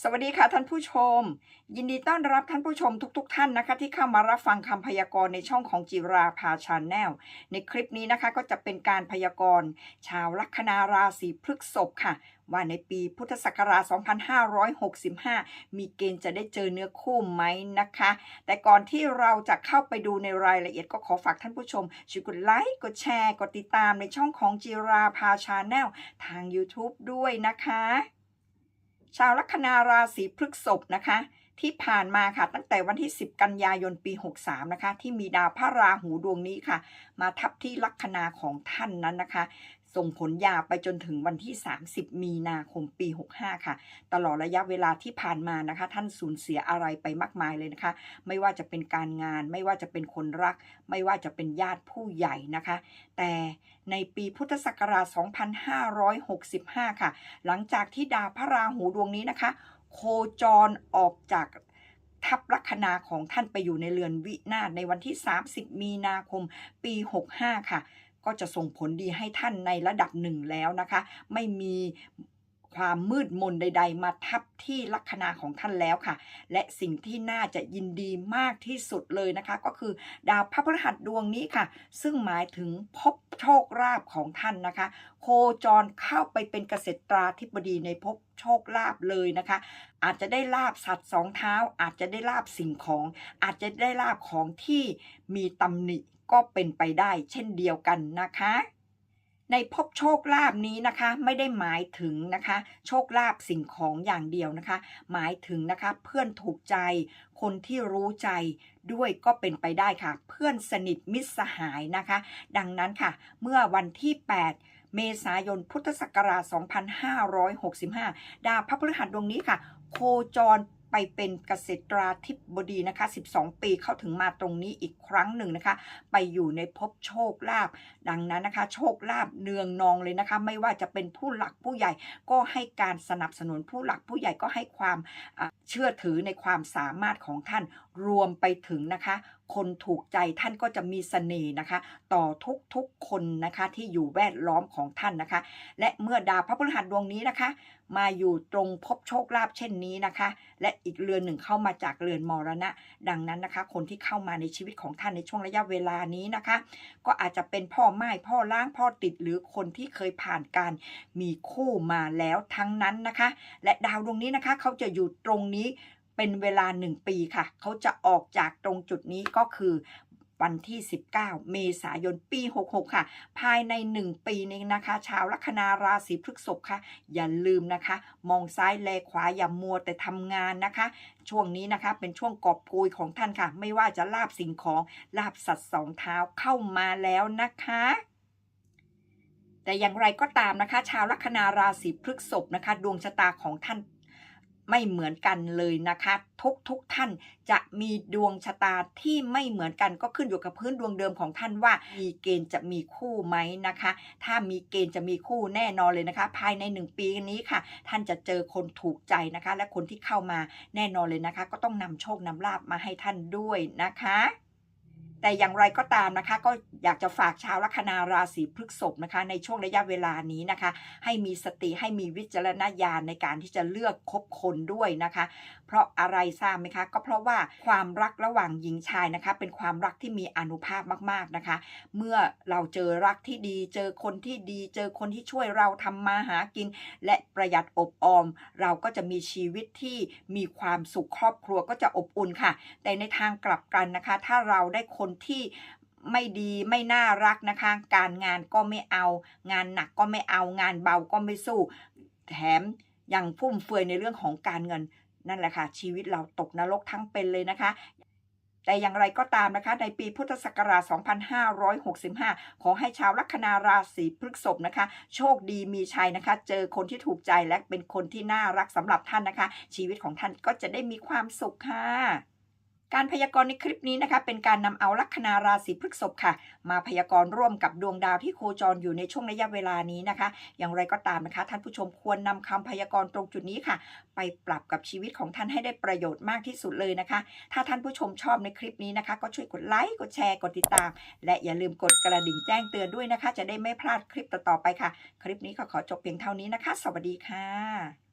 สวัสดีค่ะท่านผู้ชม ยินดีต้อนรับท่านผู้ชมทุกๆท่านนะคะที่เข้ามารับฟังคำพยากรณ์ในช่องของจิราภาชาแนลในคลิปนี้นะคะก็จะเป็นการพยากรณ์ชาวลัคนาราศีพฤษภค่ะ ว่าในปีพุทธศักราช 2565 มีเกณฑ์จะได้เจอเนื้อคู่ไหมนะคะ แต่ก่อนที่เราจะเข้าไปดูในรายละเอียดก็ขอฝากท่านผู้ชมช่วยกดไลค์กดแชร์กดติดตามในช่องของจิราภาชาแนลทาง YouTube ด้วยนะคะ ชาวลัคนาราศีพฤษภนะคะ ที่ผ่านมาค่ะ ตั้งแต่วันที่ 10 กันยายนปี 63 นะคะ ที่มีดาวพระราหูดวงนี้ค่ะ มาทับที่ลัคนาของท่านนั้นนะคะ ส่งผลยาวไปจนถึงวันที่ 30 มีนาคมปี 65 ค่ะ ตลอดระยะเวลาที่ผ่านมานะคะ ท่านสูญเสียอะไรไปมากมายเลยนะคะ ไม่ว่าจะเป็นการงาน ไม่ว่าจะเป็นคนรัก ไม่ว่าจะเป็นญาติผู้ใหญ่นะคะ แต่ในปีพุทธศักราช 2565 ค่ะ หลังจากที่ดาวพระราหูดวงนี้นะคะ โคจรออกจากทับลัคนาของท่านไปอยู่ในเรือนวินาศในวันที่ 30 มีนาคมปี 65 ค่ะ ก็จะส่งผลดีให้ท่านในระดับหนึ่งแล้วนะคะ ไม่มีความมืดมนใด ๆ มาทับที่ลัคนาของท่านแล้วค่ะ และสิ่งที่น่าจะยินดีมากที่สุดเลยนะคะ ก็คือดาวพระพฤหัสดวงนี้ค่ะ ซึ่งหมายถึงภพโชคลาภของท่านนะคะ โคจรเข้าไปเป็นเกษตราธิบดีในภพโชคลาภเลยนะคะ อาจจะได้ลาบสัตว์สองเท้า อาจจะได้ลาบสิ่งของ อาจจะได้ลาบของที่มีตำหนิ ก็เป็นไปได้เช่นเดียวกันนะคะ ในภพโชคลาภนี้นะคะ ไม่ได้หมายถึงนะคะ โชคลาภสิ่งของอย่างเดียวนะคะ หมายถึงนะคะเพื่อนถูกใจ คนที่รู้ใจด้วยก็เป็นไปได้ค่ะ เพื่อนสนิทมิตรสหายนะคะ ดังนั้นค่ะ เมื่อวันที่ 8เมษายนพุทธศักราช 2565 ดาวพระพฤหัสดวงนี้ค่ะ โคจร ไปเป็นเกษตราธิบดีนะคะ 12 ปีเข้าถึงมาตรงนี้อีกครั้งหนึ่งนะคะ ไปอยู่ในภพโชคลาภดังนั้นนะคะ โชคลาภเนืองนองเลยนะคะ ไม่ว่าจะเป็นผู้หลักผู้ใหญ่ ก็ให้การสนับสนุนผู้หลักผู้ใหญ่ก็ให้ความเชื่อถือในความสามารถของท่านรวมไปถึงนะคะ คนถูกใจท่านก็จะมีเสน่ห์นะคะ ต่อทุกๆคนนะคะที่อยู่แวดล้อมของท่านนะคะ และเมื่อดาวพระพฤหัสดวงนี้นะคะ มาอยู่ตรงภพโชคลาภเช่นนี้นะคะ และอีกเรือนหนึ่งเข้ามาจากเรือนมรณะ ดังนั้นนะคะ คนที่เข้ามาในชีวิตของท่านในช่วงระยะเวลานี้นะคะ ก็อาจจะเป็นพ่อไม้พ่อล้างพ่อติดหรือคนที่เคยผ่านการมีคู่มาแล้วทั้งนั้นนะคะ และดาวดวงนี้นะคะ เขาจะอยู่ตรงนี้เป็นเวลาหนึ่งปีค่ะ เขาจะออกจากตรงจุดนี้ก็คือ วันที่ 19 เมษายนปี 66 ค่ะ ภายใน 1 ปีนี้นะคะ ชาวลัคนาราศีพฤษภค่ะ อย่าลืมนะคะ มองซ้ายแลขวาอย่ามัวแต่ทำงานนะคะ ช่วงนี้นะคะเป็นช่วงกอบโกยของท่านค่ะ ไม่ว่าจะลาบสิ่งของลาบสัตว์สองเท้าเข้ามาแล้วนะคะแต่อย่างไรก็ตามนะคะ ชาวลัคนาราศีพฤษภนะคะ ดวงชะตาของท่าน ไม่เหมือนกันเลยนะคะ ทุกทุกท่านจะมีดวงชะตาที่ไม่เหมือนกันก็ขึ้นอยู่กับพื้นดวงเดิมของท่านว่า มีเกณฑ์จะมีคู่ไหมนะคะ ถ้ามีเกณฑ์จะมีคู่แน่นอนเลยนะคะ ภายในหนึ่งปีนี้ค่ะ ท่านจะเจอคนถูกใจนะคะ และคนที่เข้ามาแน่นอนเลยนะคะ ก็ต้องนำโชคนำลาบมาให้ท่านด้วยนะคะ แต่อย่างไรก็ตามนะคะ ก็อยากจะฝากชาวลัคนาราศีพฤษภนะคะ ในช่วงระยะเวลานี้นะคะ ให้มีสติให้มีวิจารณญาณในการที่จะเลือกคบคนด้วยนะคะ เพราะอะไรทราบไหมคะ ก็เพราะว่าความรักระหว่างหญิงชายนะคะ เป็นความรักที่มีอนุภาพมากๆนะคะ เมื่อเราเจอรักที่ดี เจอคนที่ดี เจอคนที่ช่วยเราทำมาหากิน และประหยัดอบออม เราก็จะมีชีวิตที่มีความสุขครอบครัวก็จะอบอุ่นค่ะ แต่ในทางกลับกันนะคะ ถ้าเราได้คนที่ไม่ดีไม่น่ารักนะคะ การงานก็ไม่เอา งานหนักก็ไม่เอา งานเบาก็ไม่สู้ แถมยังฟุ่มเฟือยในเรื่องของการเงิน นั่นแหละค่ะ ชีวิตเราตกนรกทั้งเป็นเลยนะคะ แต่อย่างไรก็ตามนะคะ ในปีพุทธศักราช 2565 ขอให้ชาวลัคนาราศีพฤษภนะคะ โชคดีมีชัยนะคะ เจอคนที่ถูกใจและเป็นคนที่น่ารักสำหรับท่านนะคะ ชีวิตของท่านก็จะได้มีความสุขค่ะ การพยากรณ์ในคลิปนี้นะคะ เป็นการนำเอาลัคนาราศีพฤษภค่ะ มาพยากรณ์ร่วมกับดวงดาวที่โคจรอยู่ในช่วงระยะเวลานี้นะคะ อย่างไรก็ตามนะคะ ท่านผู้ชมควรนำคำพยากรณ์ตรงจุดนี้ค่ะ ไปปรับกับชีวิตของท่านให้ได้ประโยชน์มากที่สุดเลยนะคะ ถ้าท่านผู้ชมชอบในคลิปนี้นะคะ ก็ช่วยกดไลค์กดแชร์กดติดตาม และอย่าลืมกดกระดิ่งแจ้งเตือนด้วยนะคะ จะได้ไม่พลาดคลิปต่อๆไปค่ะ คลิปนี้ก็ขอจบเพียงเท่านี้นะคะ สวัสดีค่ะ